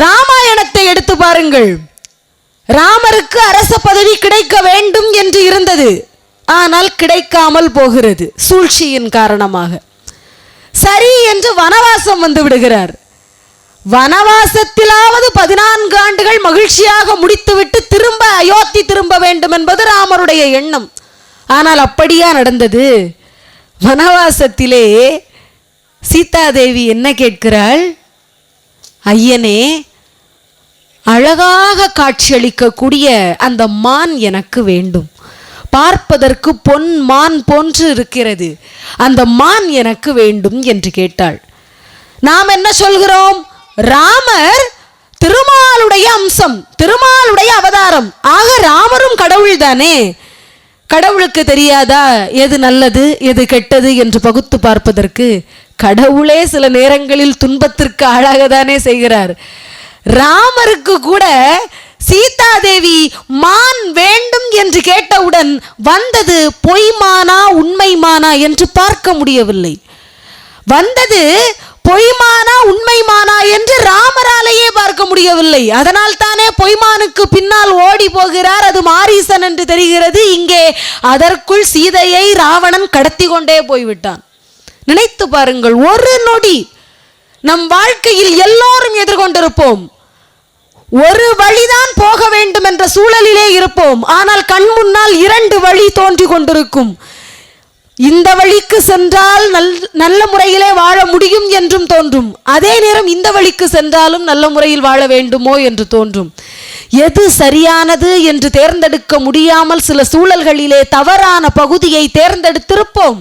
ராமாயணத்தை எடுத்து பாருங்கள். ராமருக்கு அரச பதவி கிடைக்க வேண்டும் என்று இருந்தது. ஆனால் கிடைக்காமல் போகிறது சூழ்ச்சியின் காரணமாக. சரி என்று வனவாசம் வந்து விடுகிறார். வனவாசத்திலாவது பதினான்கு ஆண்டுகள் மகிழ்ச்சியாக முடித்துவிட்டு திரும்ப அயோத்தி திரும்ப வேண்டும் என்பது ராமருடைய எண்ணம். ஆனால் அப்படியா நடந்தது? வனவாசத்திலே சீதாதேவி என்ன கேட்கிறாள்? ஐயனே அழகாக காட்சியளிக்கக்கூடிய அந்த மான் எனக்கு வேண்டும். பார்ப்பதற்கு பொன் மான் போன்று இருக்கிறது. அந்த மான் எனக்கு வேண்டும் என்று கேட்டாள். நாம் என்ன சொல்கிறோம்? ராமர் திருமாலுடைய அம்சம் திருமாலுடைய அவதாரம். ஆக ராமரும் கடவுள் தானே? கடவுளுக்கு தெரியாதா? எது நல்லது எது கெட்டது என்று பகுத்து பார்ப்பதற்கு கடவுளே சில நேரங்களில் துன்பத்திற்கு ஆளாகதானே செய்கிறார். ராமருக்கு கூட சீதாதேவி மான் வேண்டும் என்று கேட்டவுடன் வந்தது பொய்மானா உண்மைமானா என்று பார்க்க முடியவில்லை. வந்தது பொய்மானா உண்மைமானா என்று ராமராலேயே பார்க்க முடியவில்லை. அதனால் தானே பொய்மானுக்கு பின்னால் ஓடி போகிறார். அது மாரீசன் என்று தெரிகிறது. இங்கே அதற்குள் சீதையை ராவணன் கடத்தி கொண்டே போய்விட்டான். நினைத்து பாருங்கள் ஒரு நொடி நம் வாழ்க்கையில் எல்லோரும் எதிர்கொண்டிருப்போம். ஒரு வழிதான் போக வேண்டும் என்ற சூழலிலே இருப்போம். ஆனால் கண் முன்னால் இரண்டு வழி தோன்றி கொண்டிருக்கும். இந்த வழிக்கு சென்றால் நல் நல்ல முறையிலே வாழ முடியும் என்றும் தோன்றும். அதே நேரம் இந்த வழிக்கு சென்றாலும் நல்ல முறையில் வாழ வேண்டுமோ என்று தோன்றும். எது சரியானது என்று தேர்ந்தெடுக்க முடியாமல் சில சூழல்களிலே தவறான பகுதியை தேர்ந்தெடுத்திருப்போம்.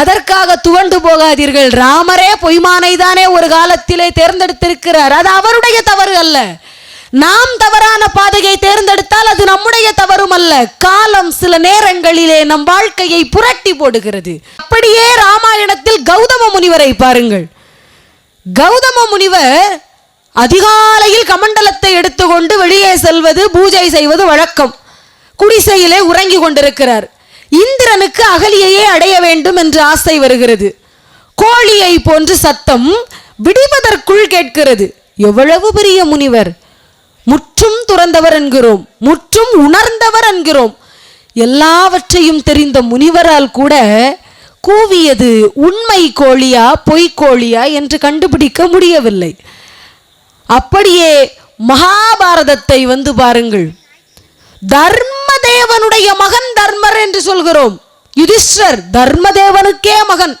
அதற்காக துவண்டு போகாதீர்கள். ராமரே பொய்மானை தானே ஒரு காலத்திலே தேர்ந்தெடுத்திருக்கிறார். அது அவருடைய தவறு அல்ல. நாம் தவறான பாதையை தேர்ந்தெடுத்தால் அது நம்முடைய தவறும் அல்ல. காலம் சில நேரங்களிலே நம் வாழ்க்கையை புரட்டி போடுகிறது. அப்படியே ராமாயணத்தில் கௌதம முனிவரை பாருங்கள். கௌதம முனிவர் அதிகாலையில் கமண்டலத்தை எடுத்துக்கொண்டு வெளியே செல்வது பூஜை செய்வது வழக்கம். குடிசையிலே உறங்கி கொண்டிருக்கிறார். இந்திரனுக்கு அகலியையே அடைய வேண்டும் என்று ஆசை வருகிறது. கோழியை போன்று சத்தம் விடிவதற்குள் கேட்கிறது. எவ்வளவு பெரிய முனிவர். முற்றும் துறந்தவர் என்கிறோம். முற்றும் உணர்ந்தவர் என்கிறோம். எல்லாவற்றையும் தெரிந்த முனிவரால் கூட கூவியது உண்மை கோழியா பொய் கோழியா என்று கண்டுபிடிக்க முடியவில்லை. அப்படியே மகாபாரதத்தை வந்து பாருங்கள். தர்மதேவனுடைய மகன் தர்மர் என்று சொல்கிறோம். யுதிஷ்டர் தர்மதேவனுக்கே மகன்.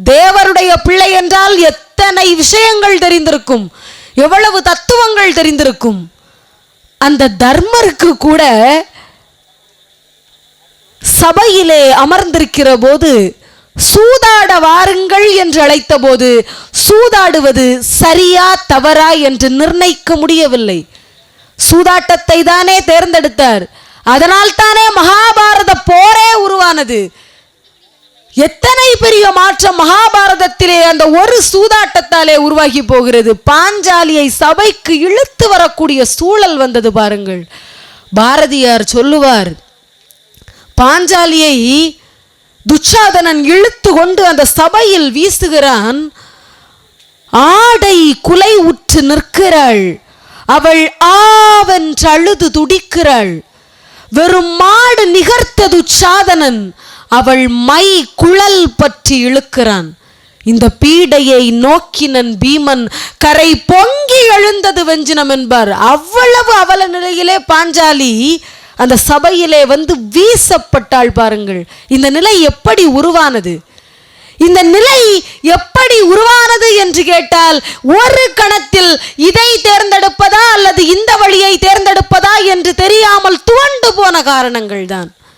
தேவருடைய பிள்ளை என்றால் எத்தனை விஷயங்கள் தெரிந்திருக்கும். எவ்வளவு தத்துவங்கள் தெரிந்திருக்கும். அந்த தர்மருக்கு கூட சபையிலே அமர்ந்திருக்கிற போது சூதாட வாருங்கள் என்று அழைத்த போது சூதாடுவது சரியா தவறா என்று நிர்ணயிக்க முடியவில்லை. சூதாட்டத்தை தானே தேர்ந்தெடுத்தார். அதனால் தானே மகாபாரத போரே உருவானது. எத்தனை பெரிய மாற்றம் மகாபாரதத்திலே அந்த ஒரு சூதாட்டத்தாலே உருவாகி போகிறது. பாஞ்சாலியை சபைக்கு இழுத்து வரக்கூடிய சூழல் வந்தது பாருங்கள். பாரதியார் சொல்லுவார் பாஞ்சாலியை துச்சாதனன் இழுத்து கொண்டு அந்த சபையில் வீசுகிறான். ஆடை குலை உற்று நிற்கிறாள். அவள் ஆவென்று அழுது துடிக்கிறாள். வெறும் மாடு நிகர்த்தது சாதனன். அவள் மை குழல் பற்றி இழுக்கிறான். இந்த பீடையை நோக்கினன் பீமன் கரை பொங்கி எழுந்தது வெஞ்சினம் என்பார். அவ்வளவு அவல நிலையிலே பாஞ்சாலி அந்த சபையிலே வந்து வீசப்பட்டாள் பாருங்கள். இந்த நிலை எப்படி உருவானது? இந்த நிலை எப்படி உருவானது என்று கேட்டால் ஒரு கணத்தில் இதை தேர்ந்தெடுப்பதா அல்லது இந்த வழியை தேர்ந்தெடுப்ப என்று தெரியாமல் துவண்டு போன காரணங்கள் தான்